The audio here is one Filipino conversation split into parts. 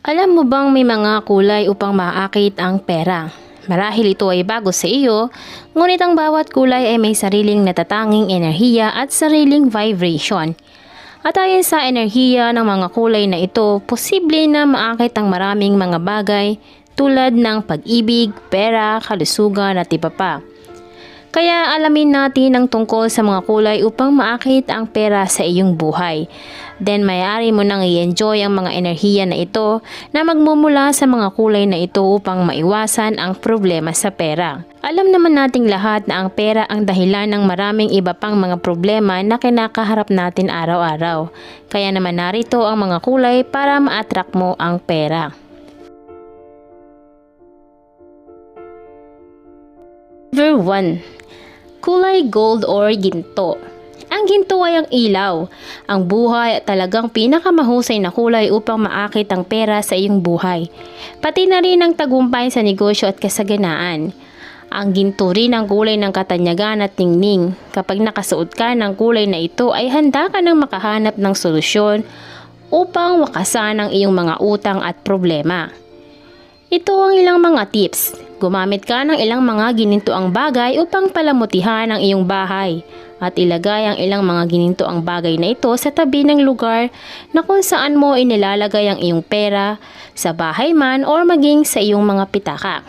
Alam mo bang may mga kulay upang maakit ang pera? Marahil ito ay bago sa iyo, ngunit ang bawat kulay ay may sariling natatanging enerhiya at sariling vibration. At ayon sa enerhiya ng mga kulay na ito, posible na maakit ang maraming mga bagay tulad ng pag-ibig, pera, kalusugan at iba pa. Kaya alamin natin ang tungkol sa mga kulay upang maakit ang pera sa iyong buhay. Then mayari mo nang i-enjoy ang mga enerhiya na ito na magmumula sa mga kulay na ito upang maiwasan ang problema sa pera. Alam naman nating lahat na ang pera ang dahilan ng maraming iba pang mga problema na kinakaharap natin araw-araw. Kaya naman narito ang mga kulay para ma-attract mo ang pera. Number 1. Kulay gold or ginto. Ang ginto ay ang ilaw, ang buhay at talagang pinakamahusay na kulay upang maakit ang pera sa iyong buhay. Pati na rin ang tagumpay sa negosyo at kasaganaan. Ang ginto rin ang kulay ng katanyagan at tingning. Kapag nakasuot ka ng kulay na ito ay handa ka nang makahanap ng solusyon upang wakasan ang iyong mga utang at problema. Ito ang ilang mga tips. Gumamit ka ng ilang mga ginintoang bagay upang palamutihan ang iyong bahay at ilagay ang ilang mga ginintoang bagay na ito sa tabi ng lugar na kung saan mo inilalagay ang iyong pera, sa bahay man or maging sa iyong mga pitaka.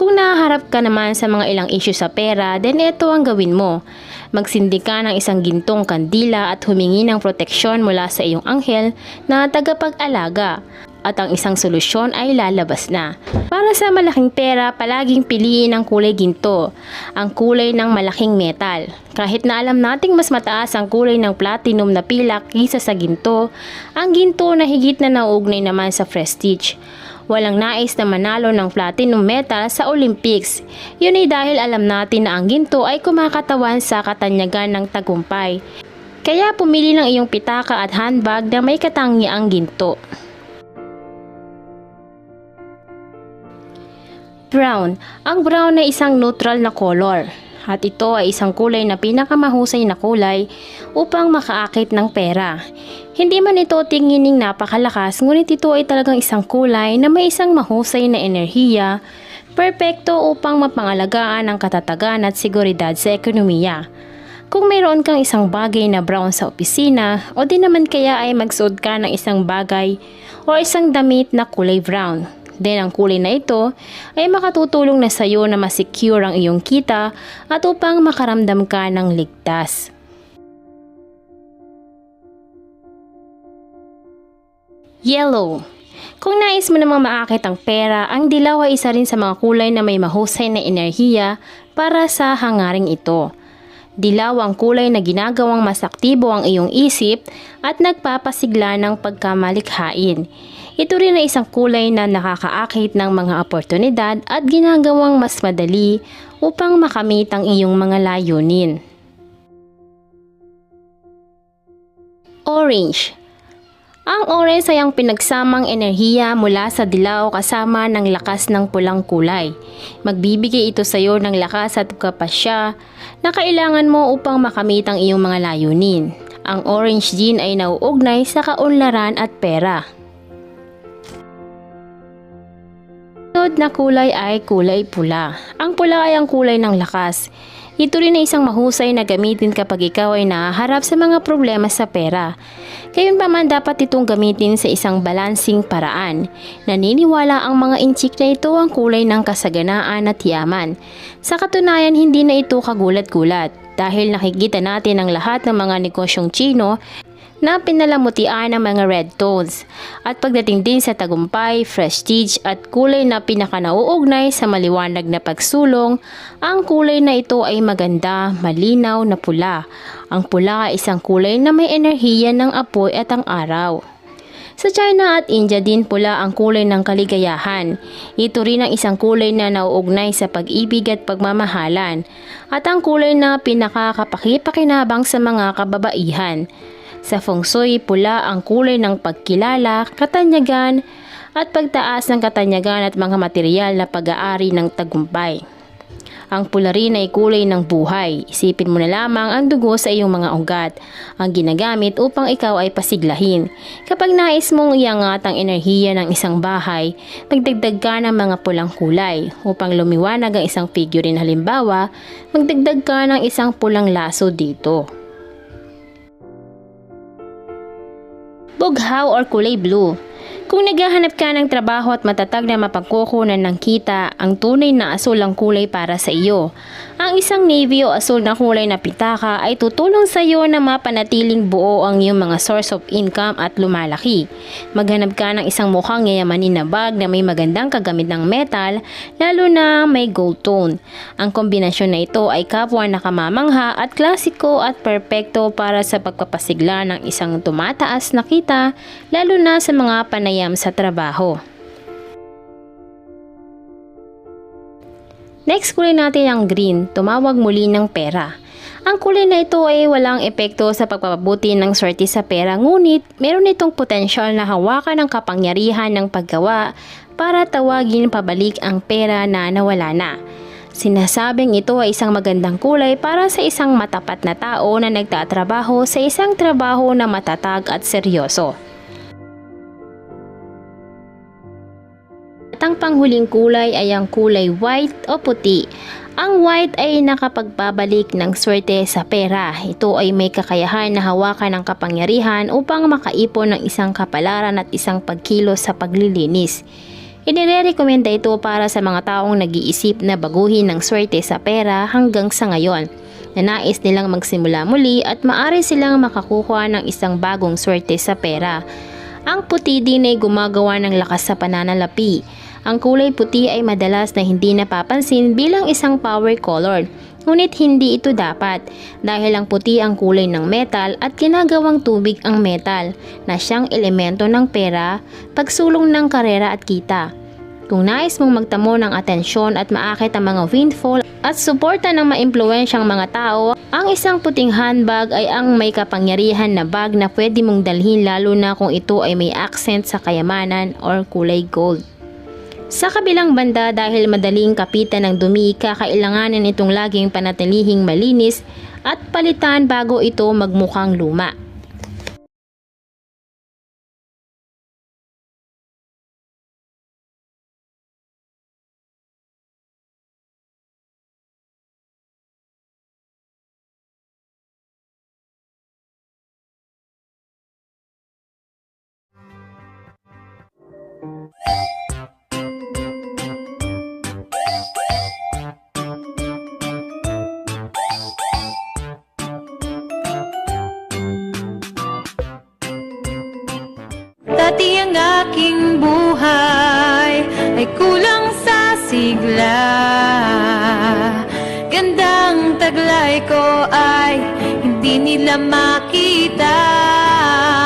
Kung naharap ka naman sa mga ilang issue sa pera, then ito ang gawin mo. Magsindi ka ng isang gintong kandila at humingi ng proteksyon mula sa iyong anghel na tagapag-alaga at ang isang solusyon ay lalabas na. Para sa malaking pera, palaging piliin ang kulay ginto, ang kulay ng malaking metal. Kahit na alam nating mas mataas ang kulay ng platinum na pilak kisa sa ginto, ang ginto na higit na nauugnay naman sa prestige. Walang nais na manalo ng platinum metal sa Olympics. Yun ay dahil alam natin na ang ginto ay kumakatawan sa katanyagan ng tagumpay. Kaya pumili ng iyong pitaka at handbag na may katangiang ginto. Brown. Ang brown ay isang neutral na color. At ito ay isang kulay na pinakamahusay na kulay upang makaakit ng pera. Hindi man ito tingining napakalakas, ngunit ito ay talagang isang kulay na may isang mahusay na enerhiya, perpekto upang mapangalagaan ang katatagan at seguridad sa ekonomiya. Kung mayroon kang isang bagay na brown sa opisina o di naman kaya ay magsuot ka ng isang bagay o isang damit na kulay brown. Then ang kulay na ito ay makatutulong na sa iyo na masecure ang iyong kita at upang makaramdam ka ng ligtas. Yellow kung nais mo namang maakit ang pera, ang dilaw ay isa rin sa mga kulay na may mahusay na enerhiya para sa hangaring ito. Dilaw ang kulay na ginagawang mas aktibo ang iyong isip at nagpapasigla ng pagkamalikhain. Ito rin ay isang kulay na nakakaakit ng mga oportunidad at ginagawang mas madali upang makamit ang iyong mga layunin. Orange ang orange ay ang pinagsamang enerhiya mula sa dilaw kasama ng lakas ng pulang kulay. Magbibigay ito sa iyo ng lakas at kapasya na kailangan mo upang makamit ang iyong mga layunin. Ang orange gene ay nauugnay sa kaunlaran at pera. Sunod na kulay ay kulay pula. Ang pula ay ang kulay ng lakas. Ito rin ay isang mahusay na gamitin kapag ikaw ay nahaharap sa mga problema sa pera. Gayunpaman dapat itong gamitin sa isang balansing paraan. Naniniwala ang mga inchik na ito ang kulay ng kasaganaan at yaman. Sa katunayan hindi na ito kagulat-gulat dahil nakikita natin ang lahat ng mga negosyong Chino na pinalamutian ng mga red tones. At pagdating din sa tagumpay, prestige at kulay na pinakanauugnay sa maliwanag na pagsulong, ang kulay na ito ay maganda, malinaw na pula. Ang pula ay isang kulay na may enerhiya ng apoy at ang araw. Sa China at India din pula ang kulay ng kaligayahan. Ito rin ang isang kulay na nauugnay sa pag-ibig at pagmamahalan at ang kulay na pinakakapakipakinabang sa mga kababaihan. Sa feng shui, pula ang kulay ng pagkilala, katanyagan, at pagtaas ng katanyagan at mga material na pag-aari ng tagumpay. Ang pula rin ay kulay ng buhay. Isipin mo na lamang ang dugo sa iyong mga ugat. Ang ginagamit upang ikaw ay pasiglahin. Kapag nais mong iangat ang enerhiya ng isang bahay, magdagdag ka ng mga pulang kulay. Upang lumiwanag ang isang figurine halimbawa, magdagdag ka ng isang pulang laso dito. Bughaw or kulay blue. Kung naghahanap ka ng trabaho at matatag na mapagkukunan ng kita, ang tunay na asul ang kulay para sa iyo. Ang isang navy o asul na kulay na pitaka ay tutulong sa iyo na mapanatiling buo ang iyong mga source of income at lumalaki. Maghanap ka ng isang mukhang yayamanin na bag na may magandang kagamit ng metal, lalo na may gold tone. Ang kombinasyon na ito ay kapwa nakamamangha at klasiko at perpekto para sa pagpapasigla ng isang tumataas na kita, lalo na sa mga panayam sa trabaho. Next kulay natin ang green, tumawag muli ng pera. Ang kulay na ito ay walang epekto sa pagpapabuti ng swerte sa pera ngunit meron itong potensyal na hawakan ng kapangyarihan ng paggawa para tawagin pabalik ang pera na nawala na. Sinasabing ito ay isang magandang kulay para sa isang matapat na tao na nagtatrabaho sa isang trabaho na matatag at seryoso. Panghuling kulay ay ang kulay white o puti. Ang white ay nakapagbabalik ng swerte sa pera. Ito ay may kakayahan na hawakan ng kapangyarihan upang makaipon ng isang kapalaran at isang pagkilos sa paglilinis. Inirekomenda ito para sa mga taong nag-iisip na baguhin ng swerte sa pera hanggang sa ngayon na nais nilang magsimula muli at maari silang makakuha ng isang bagong swerte sa pera. Ang puti din ay gumagawa ng lakas sa pananalapi. Ang kulay puti ay madalas na hindi napapansin bilang isang power color. Ngunit hindi ito dapat dahil ang puti ang kulay ng metal at ginagawang tubig ang metal na siyang elemento ng pera, pagsulong ng karera at kita. Kung nais mong magtamo ng atensyon at maakit ang mga windfall at suporta ng maimpluwensyang mga tao, ang isang puting handbag ay ang may kapangyarihan na bag na pwede mong dalhin lalo na kung ito ay may accent sa kayamanan or kulay gold. Sa kabilang banda dahil madaling kapitan ng dumi, kakailanganin itong laging panatilihing malinis at palitan bago ito magmukhang luma. Ang aking buhay ay kulang sa sigla. Gandang taglay ko ay hindi nila makita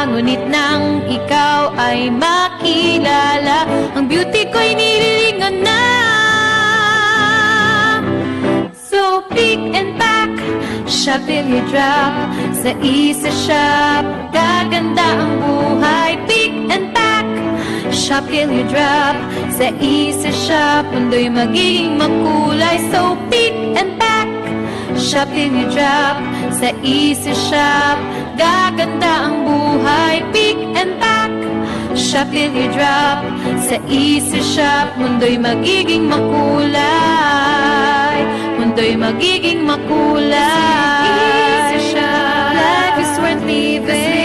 Ngunit nang ikaw ay makilala Ang beauty ko'y nililingon na. So pick and pack, shop till you drop Sa isa shop, gaganda ang buhay shop till you drop? Sa isa shop, mundo'y magiging makulay So pick and pack, shop till you drop? Sa isa shop, gaganda ang buhay. Pick and pack, shop till you drop? Sa isa shop, mundo'y magiging makulay Mundo'y magiging makulay Life is worth living